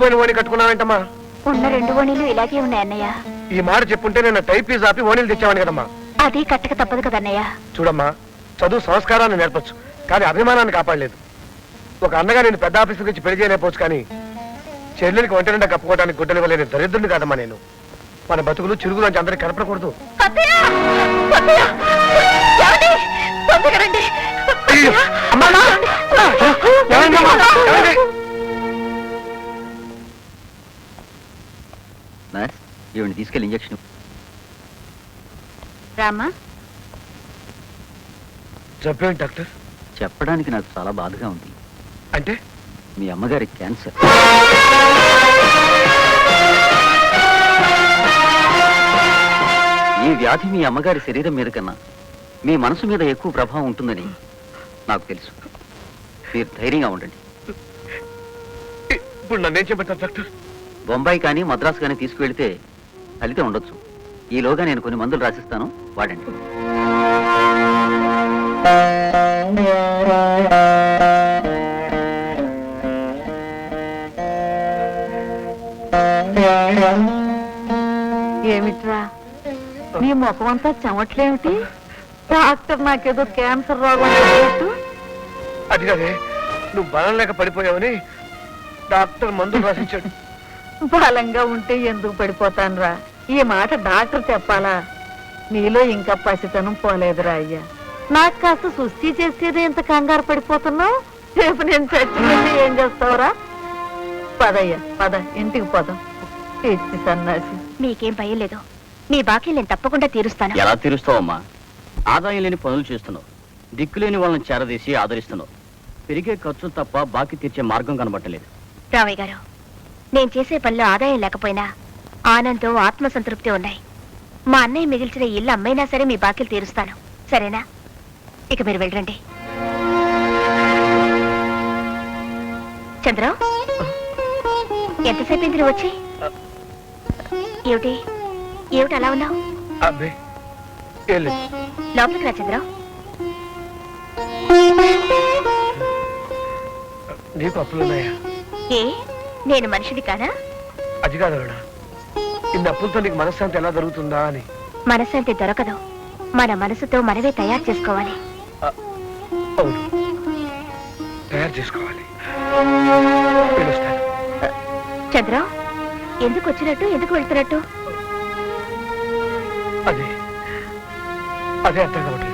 చిరిగిపోయిన ఓణి కట్టుకున్నావేంటమ్మా? ఉన్న రెండు ఓణీలు ఇలాగే ఉన్నాయి అన్నయ్య. ఈ మాట చెప్పుంటే నేను టైపీస్ ఆపి ఓణీలు తెచ్చావని కదమ్మా. అది కట్టక తప్పదు కదన్నయ్య చూడమ్మా చదువు సంస్కారాన్ని నేర్పచ్చు కానీ అభిమానాన్ని కాపాడలేదు. ఒక అన్నగా నేను పెద్ద ఆఫీసర్ నుంచి పెళ్ళి చేయలేకపోవచ్చు కానీ చెల్లెలికి ఒంటి నిండా కప్పుకోవడానికి గుడ్డలు ఇవ్వలేని దరిద్రుని కాదమ్మా నేను. మన బతుకులు చిరుగులు నుంచి అందరికి కనపడకూడదు! అమ్మా! ఈవిని తీసుకెళ్ళి ఇంజక్షన్. రామ్మా చెప్పేంటి డాక్టర్? చెప్పడానికి నాకు చాలా బాధగా ఉంది. అంటే? మీ అమ్మగారి క్యాన్సర్. ఈ వ్యాధి మీ అమ్మగారి శరీరం మీద కన్నా మీ మనసు మీద ఎక్కువ ప్రభావం ఉంటుందని నాకు తెలుసు. మీరు ధైర్యంగా ఉండండి. ఇప్పుడు నన్నేం చెప్పంటారు డాక్టర్? బొంబాయి కానీ మద్రాసు కానీ తీసుకువెళ్తే ఫలితం ఉండొచ్చు. ఈలోగా నేను కొన్ని మందులు రాసిస్తాను. వాడండి. ఏమిట్రా? నీ ముఖం అంతా చెమట్లేమిటి? డాక్టర్ నాకేదో క్యాన్సర్ రోగం అది కదే నువ్వు బలం లేక పడిపోయావని డాక్టర్ మందులు రాసిచ్చాడు. బలంగా ఉంటే ఎందుకు పడిపోతానురా? ఈ మాట డాక్టర్ చెప్పాలా? నీలో ఇంకా పసితనం పోలేదురా అయ్యా. నాకు కాస్త సుస్థి చేసేది ఎంత కంగారు పడిపోతున్నావు? రేపు నేను చచ్చిపోతే ఏం చేస్తావురా? పదయ్యా పద ఇంటికి పోదాం. పిచ్చి సన్నాసి. మీకేం భయం లేదు. మీ బాకీ నేను తప్పకుండా తీరుస్తాను. ఎలా తీరుస్తావమ్మా? ఆదాయం లేని పనులు చేస్తున్నావు. దిక్కులేని వాళ్ళని చేరదీసి ఆదరిస్తున్నావు. పెరిగే ఖర్చు తప్ప బాకీ తీర్చే మార్గం కనబట్టలేదు రామయ్య గారు నేను చేసే పనిలో ఆదాయం లేకపోయినా ఆనందం ఆత్మసంతృప్తి ఉన్నాయి. మా అన్నయ్య మిగిల్చిన ఇల్లు అమ్మైనా సరే మీ బాకీలు తీరుస్తాను. సరేనా? ఇక మీరు వెళ్ళండి. చంద్రం? ఎంతసేపు ఇంద్ర వచ్చి? ఏమిటి? ఏమిటి అలా ఉన్నావు? లోపలికి రా చంద్రం. ఏ నేను మనిషిని కానా? అది కాదు ఇన్ని అప్పులతో నీకు మనశ్శాంతి ఎలా దొరుకుతుందా అని? మనశ్శాంతి దొరకదు. మన మనసుతో మనమే తయారు చేసుకోవాలి. అవును. తయారు చేసుకోవాలి. పిలుస్తాను. చంద్రం ఎందుకు వచ్చినట్టు ఎందుకు వెళ్తున్నట్టు? అదే. అదే అర్థం కావట్లేదు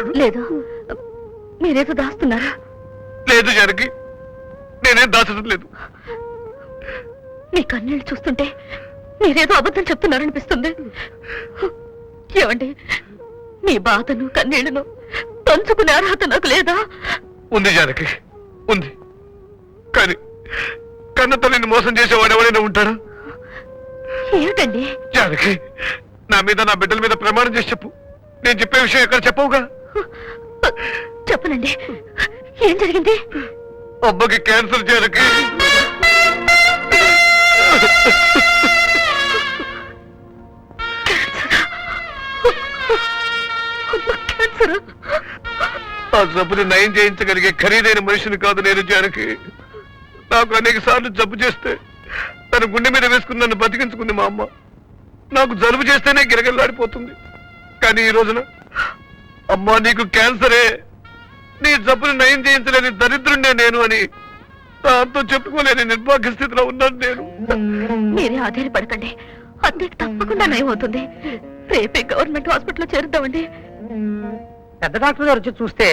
లేదు. లేదు. మీరేదో దాస్తున్నారా లేదు జనకి. నేనేం దాచడం లేదు. మీ కన్నీళ్ళు చూస్తుంటే మీరేదో అబద్ధం చెప్తున్నారనిపిస్తుంది. ఏమండి మీ బాధను కన్నీళ్ళను పంచుకునే అర్హత నాకు లేదా? ఉంది జానకి. ఉంది. కానీ కన్న తల్లిని మోసం చేసేవాడు ఎవరైనా ఉంటాడా? ఏమిటండి? జానకి నా మీద నా బిడ్డల మీద ప్రమాణం చేసి చెప్పు. నేను చెప్పే విషయం ఎక్కడ చెప్పవుగా? చెప్పనండి. ఏం జరిగింది? అమ్మకి క్యాన్సర్ క్యాన్సర్. ఆ జబ్బుని నయం చేయించగలిగే ఖరీదైన మనిషిని కాదు నేను జానకి. నాకు అనేక సార్లు జబ్బు చేస్తే తన గుండె మీద వేసుకుని నన్ను బతికించుకుంది మా అమ్మ. నాకు జలుబు చేస్తేనే గిరగిల్లాడిపోతుంది కానీ ఈ రోజున అమ్మా నీకు క్యాన్సరే నీ జబ్బుని నయం చేయించలేని దరిద్రుండే నేను అని దాంతో చెప్పుకోలేని నిర్భాగ్య స్థితిలో ఉన్నాను నేను. మీరే ఆధారపడకండి అద్దెకి తప్పకుండా నయం అవుతుంది. రేపే గవర్నమెంట్ హాస్పిటల్లో చేరుద్దామండి. పెద్ద డాక్టర్ గారు వచ్చి చూస్తే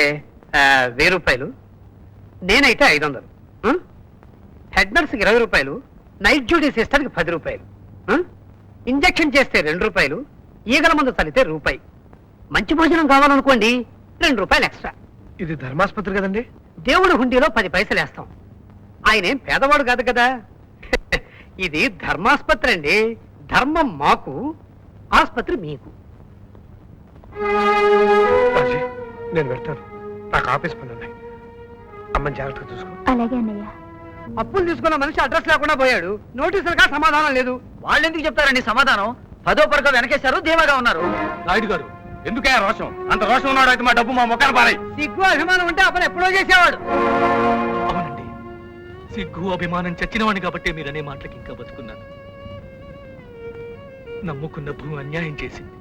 ఆ, వెయ్యి రూపాయలు నేనైతే ఐదు వందలు. ఉం? హెడ్ నర్స్కి ఇరవై రూపాయలు నైట్ డ్యూటీ సిస్టర్కి పది రూపాయలు. ఉం? ఇంజెక్షన్ చేస్తే రెండు రూపాయలు ఈగల మందు చల్లితే రూపాయి. మంచి భోజనం కావాలనుకోండి రెండు రూపాయలు ఎక్స్ట్రా. ఇది ధర్మాసుపత్రి కదండి? దేవుడి హుండీలో పది పైసలు వేస్తాం. ఆయన ఏం పేదవాడు కాదు కదా? ఇది ధర్మాస్పత్రి అండి. ధర్మం మాకు ఆస్పత్రి మీకు. రాజీ నేను వెళ్తాను. నాకు ఆఫీస్ పని ఉన్నాయి అమ్మని జాగ్రత్తగా చూసుకో. అలాగే అన్నయ్య. అప్పులు తీసుకున్న మనిషి అడ్రస్ లేకుండా పోయాడు. నోటీసులుగా సమాధానం లేదు. వాళ్ళు ఎందుకు చెప్తారండి సమాధానం? పదో పరక వెనకేశారు ధీమాగా ఉన్నారు. నాయుడు గారు ఎందుకే రోషం? అంత రోషం ఉన్నాడు అయితే మా డబ్బు మా మొక్కలు పారాయి. సిగ్గు అభిమానం ఉంటే అప్పుడు ఎప్పుడో చేసేవాడు. అవునండి. సిగ్గు అభిమానం చచ్చినవాణ్ణి కాబట్టి మీరనే మాటలకి ఇంకా బతుకున్నాను. నమ్ముకున్న భూ అన్యాయం చేసింది.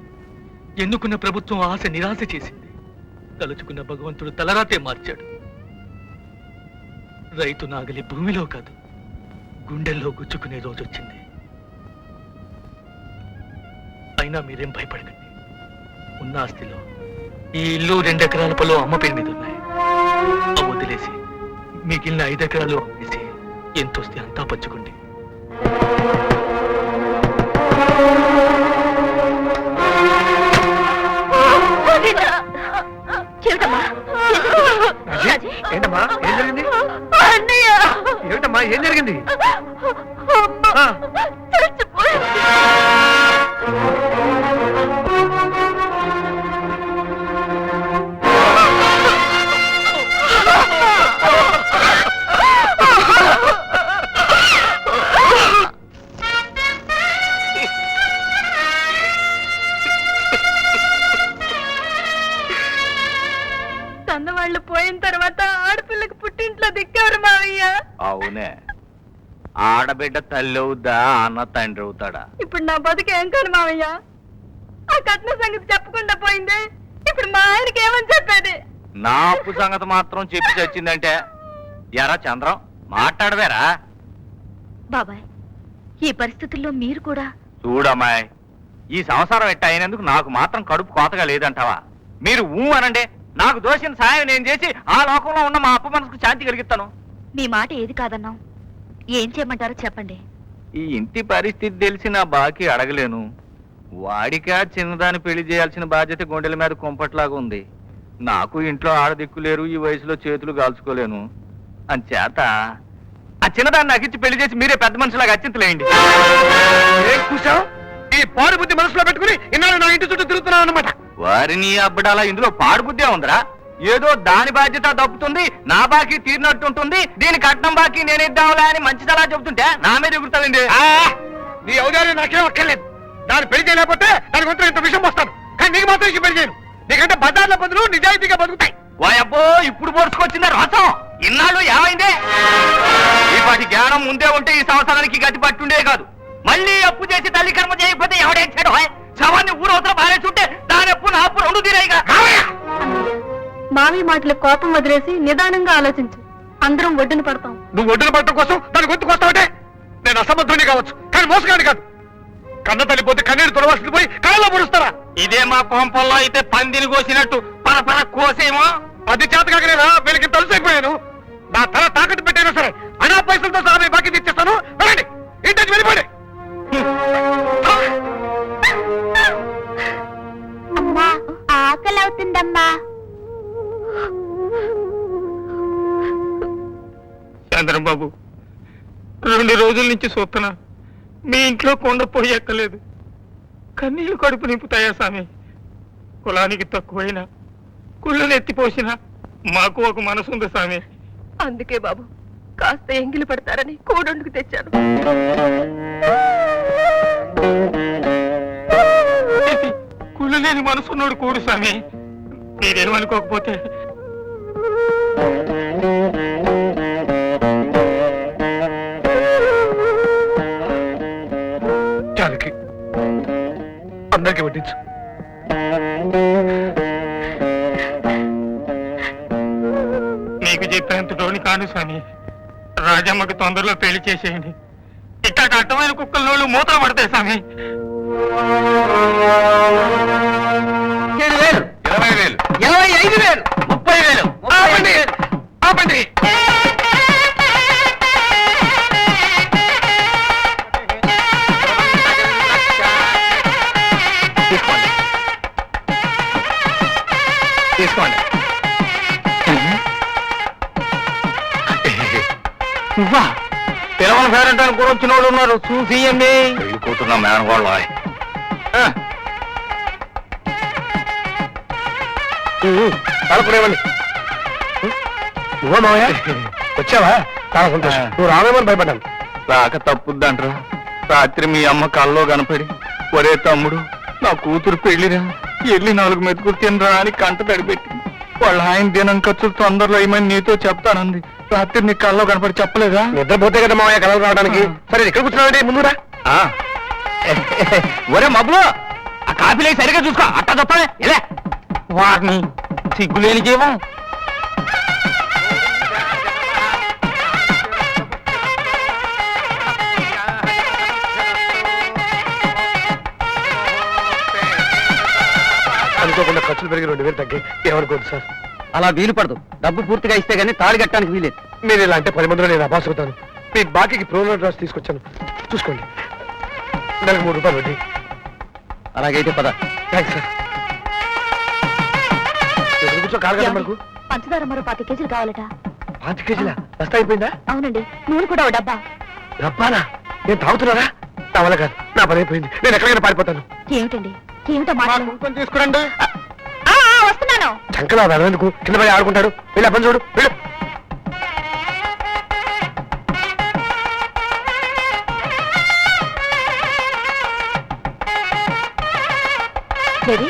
ఎన్నుకున్న ప్రభుత్వం ఆశ నిరాశ చేసింది. తలుచుకున్న భగవంతుడు తలరాతే మార్చాడు. రైతు నాగలి భూమిలో కాదు గుండెల్లో గుచ్చుకునే రోజు వచ్చింది అయినా మీరేం భయపడకండి. ఉన్న ఆస్తిలో ఈ ఇల్లు రెండెకరాల పొలం అమ్మ పేరు మీద ఉన్నాయి. ఆ వదిలేసి మిగిలిన ఐదు ఎకరాలు అమ్మేసి ఎంత వస్తే అంతా పంచుకోండి. ఏంటమ్మా? ఏం జరిగింది? అన్నయ్య! ఏమిటమ్మా? ఏం జరిగింది? తల్లి అవుద్దా అన్న తండ్రి అవుతాడా? ఇప్పుడు నా బతుకు ఏం కాను మావయ్య? ఆ కట్న సంగతి చెప్పకుండా పోయిందే. ఇప్పుడు మా ఆయనకి ఏమని చెప్పేది? నా అప్పు సంగతి మాత్రం చెప్పి చచ్చిందంటే ఎరా చంద్రం మాట్లాడవేరా? బాబాయ్ ఈ పరిస్థితుల్లో మీరు కూడా చూడమ్మాయ్ ఈ సంసారం ఎట్ట అయినందుకు నాకు మాత్రం కడుపు కోతగా లేదంటావా? మీరు ఊ అనండి నాకు దోషిన సాయం నేను చేసి ఆ లోకంలో ఉన్న మా అప్ప మనసుకు శాంతి కలిగిస్తాను. మీ మాట ఏది కాదన్నాం ఏం చేయమంటారో చెప్పండి. ఈ ఇంటి పరిస్థితి తెలిసి నా బాకీ అడగలేను. వాడికా చిన్నదాన్ని పెళ్ళి చేయాల్సిన బాధ్యత గుండెల మీద కుంపట్లాగా ఉంది. నాకు ఇంట్లో ఆడదిక్కు లేరు ఈ వయసులో చేతులు కాల్చుకోలేను. అంచేత ఆ చిన్నదాన్ని నాకు ఇచ్చి పెళ్ళి చేసి మీరే పెద్ద మనుషులాగా అచ్చింతలేయండి ఏం కూసావు ఈ పాడు బుద్ధి మనసులో పెట్టుకుని ఇన్నాళ్ళు నా ఇంటి చుట్టూ తిరుగుతున్నావు అనమాట వారిని అబ్బడాలా ఇందులో పాడు బుద్ధే ఉందిరా. ఏదో దాని బాధ్యత దప్పుతుంది నా బాకీ తీరినట్టుంటుంది దీని కట్నం బాకీ నేను ఇద్దాంలే అని మంచిదలా చెబుతుంటే నా మీద ఎగురుతానండి నీ ఔదార్యం నాకేం అక్కర్లేదు. దాన్ని పెళ్ళి చేయలేకపోతే దాని కొంత ఇంత విషయం వస్తాను కానీ నీకు మాత్రం ఇచ్చి పెళ్ళి చేయను. నీకంటే బజార్ల బదులు నిజాయితీగా బతుకుతాయి. వాయబ్బో ఇప్పుడు పోర్చుకొచ్చిందా రసం. ఇన్నాళ్ళు ఏమైందే? పాటి జ్ఞానం ముందే ఉంటే ఈ సంవత్సరానికి గతి పట్టుండే కాదు. మళ్ళీ అప్పు చేసి తల్లి కర్మ చేయకపోతే ఎవడేచ్చాడు హాయ్? శవాన్ని ఊరవతల బారేస్తుంటే దాని అప్పు నా అప్పు రెండు తీరాయిగా. మావి మాటల కోపం వదిలేసి నిదానంగా ఆలోచించు. అందరం ఒడ్డున పడతాం. నువ్వు ఒడ్డున పడటం కోసం దాని గొంతుకు వస్తావంటే నేను అసమర్థుని కావచ్చు. కానీ మోసగాని కాదు. కన్న తల్లిపోతే కన్నీరు తొడవలసింది పోయి కళ్ళలో పొడుస్తారా? ఇదే మా కొంపల్లో అయితే పందిని కోసినట్టు పర పర కోసేమో. అది చేతకాకనేనా వీళ్ళకి తలుసైపోయాను నా తల తాకట్టు పెట్టైనా సరే అనా పైసలతో సహా మీ బాకీ తెచ్చేస్తాను వెళ్ళండి. ఇంటికి వెళ్ళిపోండి. అమ్మా ఆకలి అవుతుందమ్మా రెండు రోజుల నుంచి చూస్తున్నా మీ ఇంట్లో కొండ పోయి ఎక్కలేదు. కన్నీళ్ళు కడుపు నింపుతాయా స్వామి కులానికి తక్కువైనా కుళ్ళను ఎత్తిపోసినా మాకు ఒక మనసు ఉంది స్వామి అందుకే బాబు కాస్త ఎంగిలి పడతారని కూడొండుకు తెచ్చాను. కుళ్ళు లేని మనసున్నోడు కూడు స్వామి మీరేమనుకోకపోతే వడ్డించు. నీకు చెప్పేంత టోని కాను స్వామి. రాజమ్మకి తొందరలో పెళ్ళి చేసేయండి. ఇక్కడ అడ్డమైన కుక్కల నోళ్ళు మూతలు పడతాయి స్వామి. వేలు. ఇరవై వేలు. ఇరవై ఐదు వేలు. ముప్పై వేలు. ఆపండి. ఆపండి. నువ్వా? పిలవని పేరంటానికి కూడా వచ్చిన వాళ్ళు ఉన్నారు. చూసి ఇయ్యండి. పెళ్ళి కూతున్న మేనగోళ్ళు ఆ. తలపడేవండి నువ్వా మావయ్య? వచ్చావా? చాలా సంతోషం. నువ్వు రావేమని భయపడ్డాను. రాక తప్పుద్దంట్రా రాత్రి మీ అమ్మ కల్లో కనపడి ఒరే తమ్ముడు నా కూతురు పెళ్ళిరా ఎల్లి నాలుగు మెతుకులు తినరా అని కంట తడిపెట్టి వాళ్ళ ఆయన దినం ఖర్చులు తొందరలో ఏమని నీతో చెప్తానంది. రాత్రి నీ కల్లో కనపడి చెప్పలేదా? నిద్రపోతే కదా మామయ్య కలలు రావడానికి. సరే ఇక్కడ కూర్చున్నావండి? ముందురా. ఒరే మబ్బులు ఆ కాపీలే సరిగా చూసుకో. అట్టా చెప్పలే ఎలా వారిని సిగ్గులేని జీవం. అనుకోకుండా ఖర్చులు పెరిగి రెండు వేలు తగ్గి ఏమనుకోదు సార్. అలా వీలు పడదు. డబ్బు పూర్తిగా ఇస్తే గానీ తాళి కట్టడానికి వీలేదు మీరు ఇలా అంటే పది మందిలో నేను అపాస్ అవుతాను మీ బాకీకి ప్రోగ్రామ్ డ్రాస్ తీసుకొచ్చాను. చూసుకోండి. నెలకు మూడు రూపాయలు వడ్డీ. అలాగైతే పద. Thanks sir. కూర్చో కదా మనకు. పంచదార మరో పాతి కేజీలు కావాలట. పాతి కేజీల? బస్తా అయిపోయిందా? అవునండి. నూనె కూడా ఓ డబ్బా. డబ్బానా? నేను తాగుతున్నారా నా వల్ల కాదు. నా పని అయిపోయింది. నేను ఎక్కడికైనా పారిపోతాను. ఏమిటండి? ఏమిటో తీసుకురండి. చంకలా కింద పడి ఆడుకుంటాడు. వెళ్ళి చూడు. వెళ్ళు. బేబీ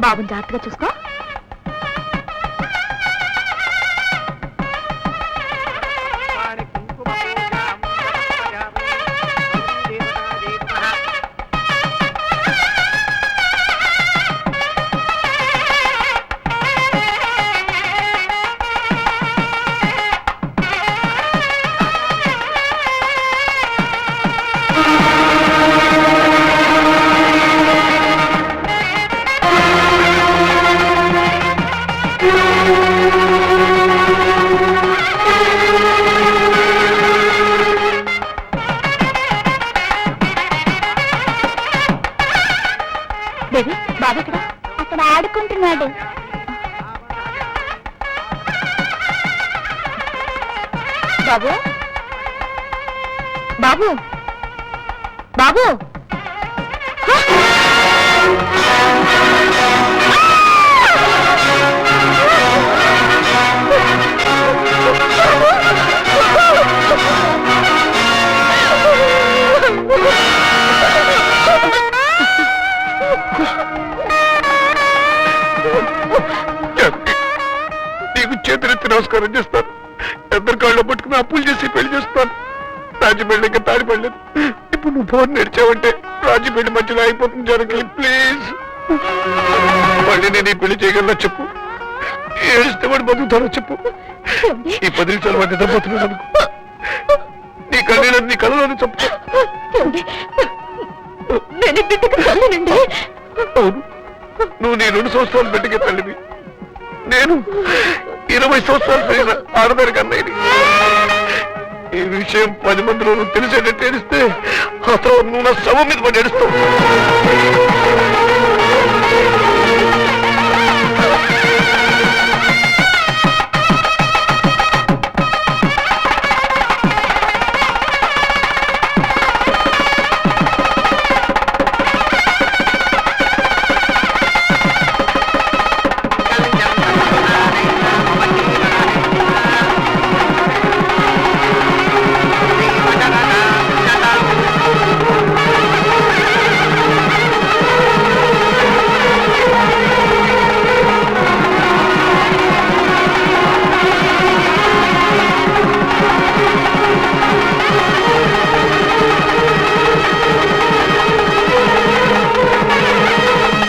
బాబుని జాగ్రత్తగా చూసుకో. చేస్తున్నాడు బాబు? బాబు? బాబు? నమస్కారం చేస్తాను. ఇద్దరు కాళ్ళు పట్టుకుని అప్పులు చేసి పెళ్ళి చేస్తాను. రాజు పెళ్ళి ఇంకా తాడి పెళ్ళలేదు ఇప్పుడు నువ్వు ఫోన్ నడిచావంటే రాజు పెళ్ళి మధ్యలో అయిపోతుంది జరగలి ప్లీజ్. మళ్ళీ నేను ఈ పెళ్ళి చేయగలనా చెప్పు. ఏడిస్తే వాడు బతుకుతానో చెప్పు. ఈ పది నిమిషాలు వాడు నిద్రపోతున్నాడు అనుకో. నీ కన్నీళ్ళు నీ కళ్ళలోని చెప్పు నేను ఈ బిడ్డకు తల్లినండి. అవును. నువ్వు నీ రెండు సంవత్సరాలు బిడ్డకి తల్లివి. నేను ఇరవై సంవత్సరాలు పెరిగిన ఆడదానికి అన్నయ్యని ఈ విషయం పది మందిలో తెలిసేటట్టు ఏడిస్తే అతను నువ్వు నా శవం మీద పడి ఏడుస్తావు.